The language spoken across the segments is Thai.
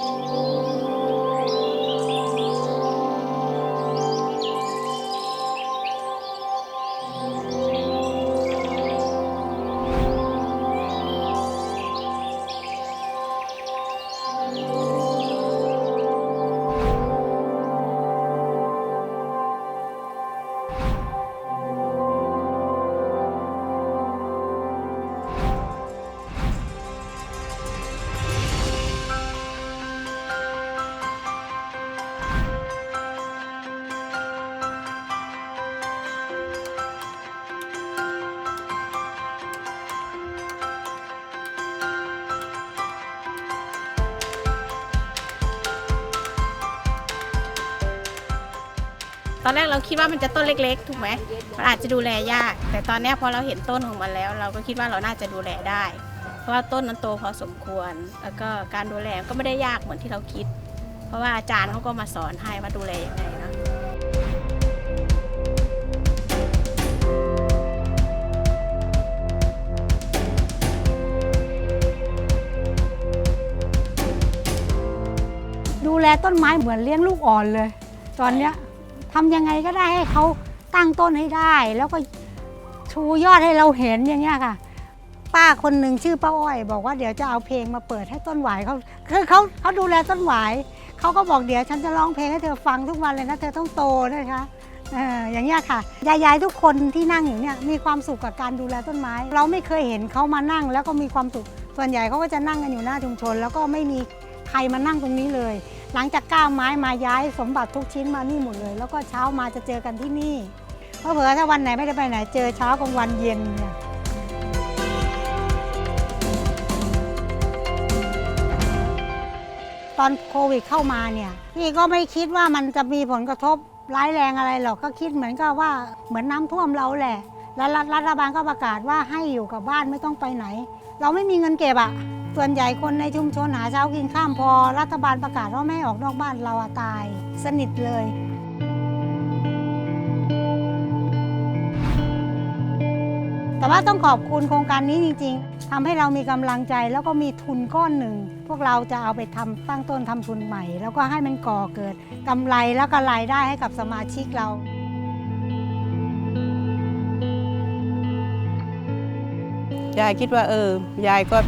Música ตอนแรกเราคิดว่ามันจะต้นเล็ก ๆ ถูกไหมมันอาจจะดูแลยาก แต่ตอนนี้พอเราเห็นต้นของมันแล้ว เราก็คิดว่าเราน่าจะดูแลได้ เพราะว่าต้นมันโตพอสมควร แล้วก็การดูแลก็ไม่ได้ยากเหมือนที่เราคิด เพราะว่าอาจารย์เขาก็มาสอนให้ว่าดูแลยังไงนะดูแลต้นไม้เหมือนเลี้ยงลูกอ่อนเลย ตอนเนี้ย ทำยังไงก็ได้ให้เขาตั้งต้นให้ได้ แล้วก็ชูยอดให้เราเห็นอย่างเงี้ยค่ะ ป้าคนหนึ่งชื่อป้าอ้อย บอกว่าเดี๋ยวจะเอาเพลงมาเปิดให้ต้นหวายเขาคือเขาเขาดูแลต้นหวายเขาก็บอกเดี๋ยวฉันจะร้องเพลงให้เธอฟังทุกวันเลยนะเธอต้องโตนะคะอออย่างเงี้ยค่ะยายๆทุกคนที่นั่งอยู่เนี่ยมีความสุขกับการดูแลต้นไม้ เราไม่เคยเห็นเขามานั่ง แล้วก็มีความสุขส่วนใหญ่เขาก็จะนั่งกันอยู่หน้าชุมชน แล้วก็ไม่มีใครมานั่งตรงนี้เลย หลังจากก้าวไม้มาย้ายสมบัติทุกชิ้นมานี่หมดเลย แล้วก็เช้ามาจะเจอกันที่นี่เพราะเผื่อถ้าวันไหนไม่ได้ไปไหนเจอเช้ากลางวันเย็นเนี่ยตอนโควิดเข้ามาเนี่ยพี่ก็ไม่คิดว่ามันจะมีผลกระทบร้ายแรงอะไรหรอกก็คิดเหมือนกับว่าเหมือนน้ำท่วมเราแหละ แล้วรัฐบาลก็ประกาศว่าให้อยู่กับบ้านไม่ต้องไปไหน เราไม่มีเงินเก็บอะส่วนใหญ่คนในชุมชนหาเช้ากินข้ามพอ รัฐบาลประกาศว่าไม่ออกนอกบ้านเราอะตาย สนิทเลยแต่ว่าต้องขอบคุณโครงการนี้จริง ๆทำให้เรามีกำลังใจแล้วก็มีทุนก้อนหนึ่ง พวกเราจะเอาไปทำตั้งต้นทำทุนใหม่ แล้วก็ให้มันก่อเกิดกำไรแล้วก็รายได้ให้กับสมาชิกเรา ยายคิดว่าเออยายก็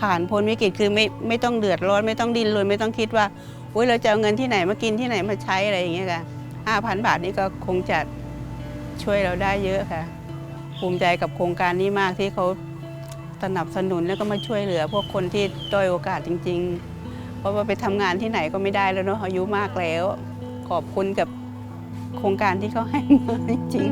ผ่านพ้นวิกฤตคือไม่ไม่ต้องเดือดร้อนไม่ต้องดิ้นรนไม่ต้องคิดว่าอุ้ยเราจะเอาเงินที่ไหนมากินที่ไหนมาใช้อะไรอย่างเงี้ยค่ะห้าพันบาทนี่ก็คงจะช่วยเราได้เยอะค่ะ ภูมิใจกับโครงการนี้มากที่เขาสนับสนุนแล้วก็มาช่วยเหลือ พวกคนที่ด้อยโอกาสจริง ๆ เพราะว่าไปทำงานที่ไหนก็ไม่ได้แล้วเนาะอายุมากแล้ว ขอบคุณกับโครงการที่เขาให้มาจริง